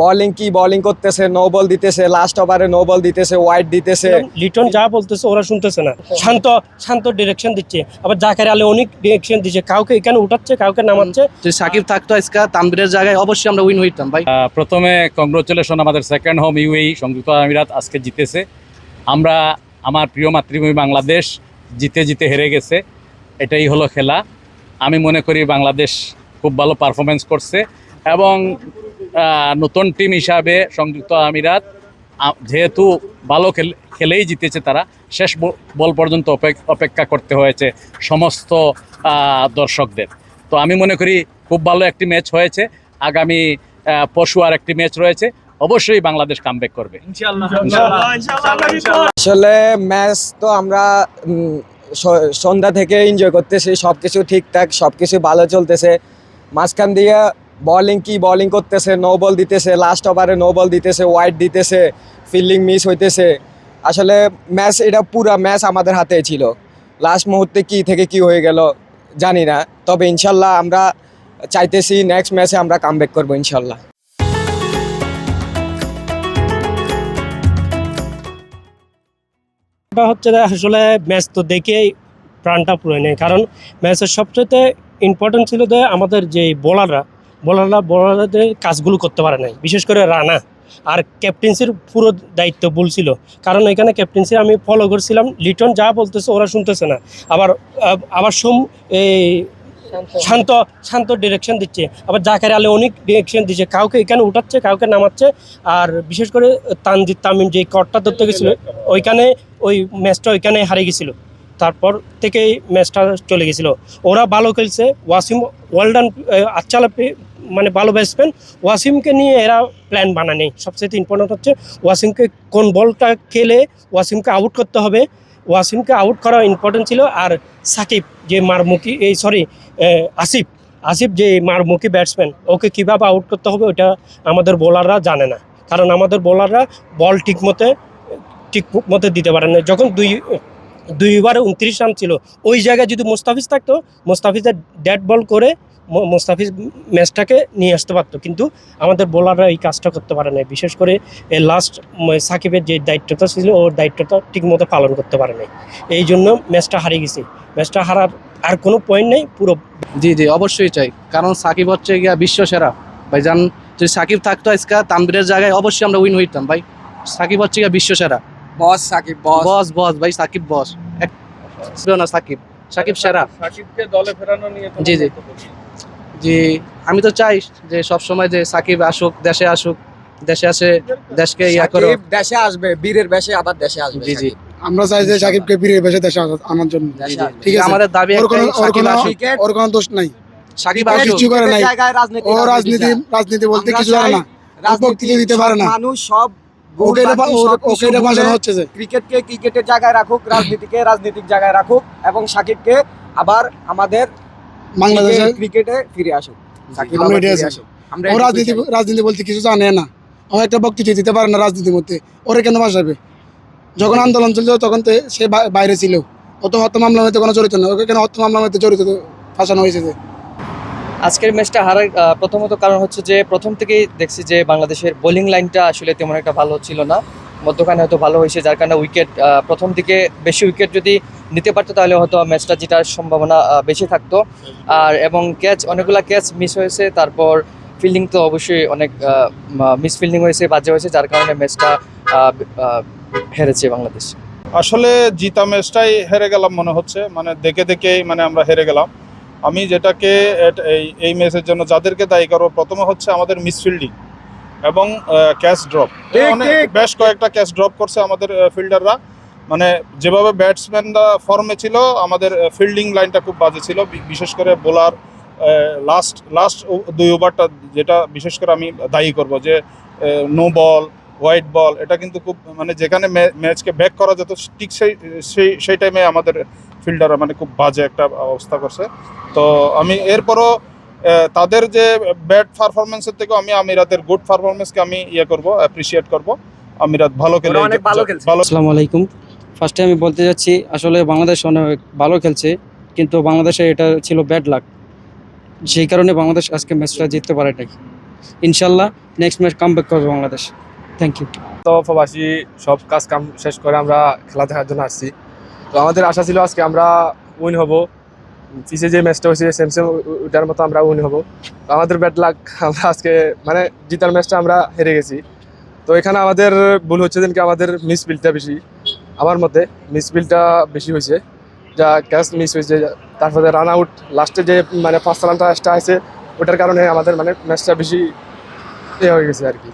Bowling কি bowling করতেছে no ball দিতেছে লাস্ট ওভারে নো বল দিতেছে ওয়াইড দিতেছে। লিটন যা বলতেছে ওরা শুনতেছে না। শান্ত শান্ত ডিরেকশন দিচ্ছে। আবার জাকের আলে অনেক ডিরেকশন দিচ্ছে। কাউকে এখানে উঠাচ্ছে কাউকে নামাচ্ছে। যদি সাকিব থাকতো আজকে তানবিরের জায়গায় অবশ্যই আমরা উইন হইতাম ভাই। প্রথমে কংগ্রেচুলেশন আমাদের সেকেন্ড হোম ইউএই সংযুক্ত আরব আমিরাত আজকে জিতেছে। আমরা আমার প্রিয় মাতৃভূমি বাংলাদেশ জিতে জিতে হেরে গেছে। এটাই হলো খেলা। আমি মনে করি বাংলাদেশ খুব ভালো পারফরমেন্স করছে। এবং নতুন টিম হিসাবে সংযুক্ত আমিরাত যেহেতু ভালো খেল খেলেই জিতেছে তারা শেষ বল পর্যন্ত অপেক- অপেক্ষা করতে হয়েছে সমস্ত দর্শকদের। তো আমি মনে করি খুব ভালো একটি ম্যাচ হয়েছে। আগামী পরশু আর একটি ম্যাচ রয়েছে। অবশ্যই বাংলাদেশ কামব্যাক করবে। আসলে ম্যাচ তো আমরা সন্ধ্যা থেকে এনজয় করতেছি। সব কিছু ঠিকঠাক সব কিছু ভালো চলতেছে। মাঝখান দিয়ে বোলিং কি বোলিং করতেছে নো বল দিতেছে লাস্ট ওভারে নো বল দিতেছে ওয়াইড দিতেছে ফিল্ডিং মিস হইতেছে। আসলে ম্যাচ এটা পুরো ম্যাচ আমাদের হাতে ছিল। লাস্ট মুহূর্তে কি থেকে কি হয়ে গেল জানি না। তবে ইনশাল্লাহ আমরা চাইতেছি নেক্সট ম্যাচে আমরা কামব্যাক করব ইনশাল্লাহ। হচ্ছে আসলে ম্যাচ তো দেখেই প্রাণটা পুরো নেই কারণ ম্যাচের সবচেয়ে ইম্পর্টেন্ট ছিল যে আমাদের যে বোলাররা বোলাররা বোলারদের কাজগুলো করতে পারে নাই, বিশেষ করে রানা। আর ক্যাপ্টেন্সির পুরো দায়িত্ব বলছিল কারণ এখানে ক্যাপ্টেন্সি আমি ফলো করছিলাম, লিটন যা বলতেছে ওরা শুনতেছে না। আবার আবার সোম, এই শান্ত শান্ত ডিরেকশন দিচ্ছে। আবার জাকের আলে অনেক ডিরেকশন দিচ্ছে। কাউকে এখানে উঠাচ্ছে, কাউকে নামাচ্ছে। আর বিশেষ করে তানজিদ তামিম যে কটটা ধরতে গেছিল, ওইখানে ওই ম্যাচটা ওইখানে হারিয়ে গেছিল। তারপর থেকেই ম্যাচটা চলে গেছিল। ওরা ভালো খেলছে। ওয়াসিম ওয়ার্ল্ডান আচ্ছা মানে ভালো ব্যাটসম্যান ওয়াসিমকে নিয়ে এরা প্ল্যান বানায়নি। সবচেয়ে ইম্পর্টেন্ট হচ্ছে ওয়াসিমকে কোন বলটা খেলে ওয়াসিমকে আউট করতে হবে। ওয়াসিমকে আউট করা ইম্পর্টেন্ট ছিল আর সাকিব যে মারমুখী, এই সরি আসিফ আসিফ যে মারমুখী ব্যাটসম্যান ওকে কীভাবে আউট করতে হবে ওটা আমাদের বোলাররা জানে না। কারণ আমাদের বোলাররা বল ঠিক মতে, ঠিক মতো দিতে পারে না। যখন দুই দুইবার উনত্রিশ রান ছিল, ওই জায়গায় যদি মোস্তাফিজ থাকতো, মোস্তাফিজের ডেড বল করে মোস্তাফিজ ম্যাচটাকে নিয়ে আসতে পারতো কিন্তু আমাদের বোলাররা এই কাজটা করতে পারে না বিশেষ করে লাস্ট সাকিবের যে দায়িত্বটা ছিল ওর দায়িত্বটা ঠিকমতো পালন করতে পারে নাই। এই জন্য ম্যাচটা হারিয়ে গেছে। ম্যাচটা হারার আর কোনো পয়েন্ট নেই পুরো। জি জি অবশ্যই চাই। কারণ সাকিব হচ্ছে গিয়া বিশ্ব সেরা ভাই জান যদি সাকিব থাকতো আজকে তানবিরের জায়গায় অবশ্যই আমরা উইন হইতাম ভাই। সাকিব হচ্ছে গিয়া বিশ্ব সেরা বস সাকিব বস বস বস ভাই সাকিব বস এক- ছিল না সাকিব। সাকিব সেরা। সাকিবকে দলে ফেরানো নিয়ে জি, জি। কি? আমি তো চাই যে সব সময় যে সাকিব আসুক দেশে আসুক দেশে আসে দেশকে ইয়া করো দেশে আসবে বীরের বেশে আবার দেশে আসবে জি জি আমরা চাই যে সাকিবকে ফিরে বেসে দেশে আনা- আনার জন্য। ঠিক আছে। আমাদের দাবি ওর কোনো একটাই, সাকিব আসুক ওর কোনো দোষ নাই সাকিব আসুক কিছু করে নাই। জায়গায় রাজনীতি ও রাজনীতি রাজনীতি বলতে কিছু জানে না রাজনীতি দিতে পারে না। মানুষ সব যে ক্রিকেটকে ক্রিকেটের জায়গায় রাখুক রাজনীতিকে রাজনীতিক জায়গায় রাখুক এবং সাকিবকে আবার আমাদের বাংলাদেশে ক্রিকেটে ফিরে রাজনীতি রাজনীতি বলতে কিছু জানে না। ও একটা বক্তৃতা দিতে পারে না রাজনীতির মধ্যে। ওরে কেন বাসাবে? যখন আন্দোলন চলছিল তখন তো সে বাইরে ছিল। ও তো হত্যা মামলার মধ্যে কোনো জড়িত না ওকে কেন হত্যা মামলার মধ্যে জড়িত ফাঁসানো হয়েছে যে? আজকের ম্যাচটা হারার প্রথমত কারণ হচ্ছে যে প্রথম থেকেই দেখছি যে বাংলাদেশের বোলিং লাইনটা আসলে তেমন একটা ভালো ছিল না। মধ্যখানে হয়তো ভালো হয়েছে, যার কারণে উইকেট প্রথম দিকে বেশি উইকেট যদি নিতে পারতো, তাহলে হয়তো ম্যাচটা জেতার সম্ভাবনা বেশি থাকতো। আর এবং ক্যাচ অনেকগুলা ক্যাচ মিস হয়েছে, তারপর ফিল্ডিং তো অবশ্যই অনেক মিস ফিল্ডিং হয়েছে, বাজে হয়েছে, যার কারণে ম্যাচটা হেরেছে বাংলাদেশ। আসলে জিতা ম্যাচটাই হেরে গেলাম মনে হচ্ছে মানে দেখে দেখেই মানে আমরা হেরে গেলাম। আমি যেটাকে এই ম্যাচের জন্য যাদেরকে দায়ী করব, প্রথমে হচ্ছে আমাদের মিসফিল্ডিং এবং ড্রপ ঠিক, অনেক ঠিক। বেশ কয়েকটা ক্যাচ ড্রপ করছে আমাদের ফিল্ডাররা মানে যেভাবে ব্যাটসম্যানরা ফর্মে ছিল আমাদের ফিল্ডিং লাইনটা খুব বাজে ছিল। বিশেষ করে বোলার লাস্ট লাস্ট দুই ওভারটা যেটা বিশেষ করে আমি দায়ী করব যে নো বল হোয়াইট বল এটা কিন্তু খুব মানে যেখানে ম্যাচকে ব্যাক করা যেত ঠিক সেই সেই সেই টাইমে আমাদের ফিল্ডাররা মানে খুব বাজে একটা অবস্থা করছে। তো আমি এরপরও তাদের যে ব্যাড পারফরমেন্সের থেকেও আমি আমিরাতের গুড পারফরমেন্সকে আমি ইয়ে করব অ্যাপ্রিসিয়েট করব। আমিরাত ভালো খেলে অনেক ভালো খেলছে। ভালো আসসালামু আলাইকুম। ফার্স্টে আমি বলতে যাচ্ছি আসলে বাংলাদেশ অনেক ভালো খেলছে কিন্তু বাংলাদেশে এটা ছিল ব্যাড লাক সেই কারণে বাংলাদেশ আজকে ম্যাচটা জিততে পারে নাই। ইনশাল্লাহ নেক্সট ম্যাচ কাম ব্যাক করবে বাংলাদেশ। থ্যাংক ইউ তো প্রবাসী সব কাজ কাম শেষ করে আমরা খেলা দেখার জন্য আসছি। তো আমাদের আশা ছিল আজকে আমরা উইন হব। পিছিয়ে যে ম্যাচটা হয়েছে সেম সেম ওটার মতো আমরা উইন হব। আমাদের ব্যাড লাক আমরা আজকে মানে জিতার ম্যাচটা আমরা হেরে গেছি। তো এখানে আমাদের ভুল হচ্ছে দিনকে আমাদের মিস বিলটা বেশি। আমার মতে মিস বিলটা বেশি হয়েছে। যা ক্যাচ মিস হয়েছে তারপরে রান আউট লাস্টে যে মানে পাঁচ রানটা আছে, ওটার কারণে আমাদের মানে ম্যাচটা বেশি এ হয়ে গেছে আর কি।